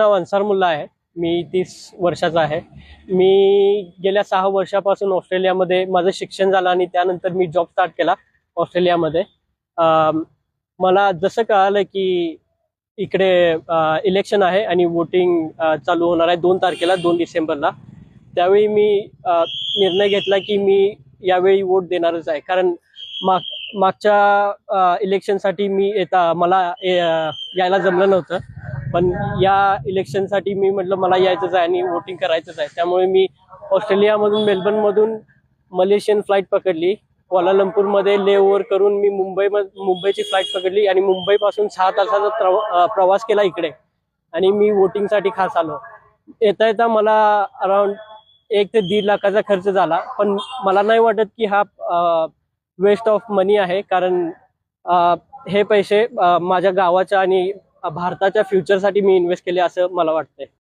नाव अन्सार मुल्ला आहे. मी तीस वर्षाचा आहे. मी गेल्या सहा वर्षापासून ऑस्ट्रेलियामध्ये माझं शिक्षण झालं आणि त्यानंतर मी जॉब स्टार्ट केला ऑस्ट्रेलियामध्ये. मला जसं कळालं की इकडे इलेक्शन आहे आणि वोटिंग चालू होणार आहे दोन तारखेला दोन डिसेंबरला. त्यावेळी मी निर्णय घेतला की मी यावेळी वोट देणारच आहे. कारण माग मागच्या इलेक्शनसाठी मी येता मला यायला जमलं नव्हतं. पण या इलेक्शनसाठी मी म्हटलं मला यायचंच आहे आणि वोटिंग करायचंच आहे. त्यामुळे मी ऑस्ट्रेलियामधून मेलबर्नमधून मलेशियन फ्लाईट पकडली. कोलालंपूरमध्ये ले ओव्हर करून मी मुंबई मुंबईची फ्लाईट पकडली आणि मुंबईपासून सहा तासाचा प्रवा- प्रवास केला इकडे. आणि मी वोटिंगसाठी खास आलो. येता येता मला अराउंड एक ते दीड लाखाचा खर्च झाला. पण मला नाही वाटत की हा वेस्ट ऑफ मनी आहे. कारण हे पैसे माझ्या गावाच्या आणि भारताच्या फ्युचरसाठी मी इन्व्हेस्ट केले असं मला वाटतंय.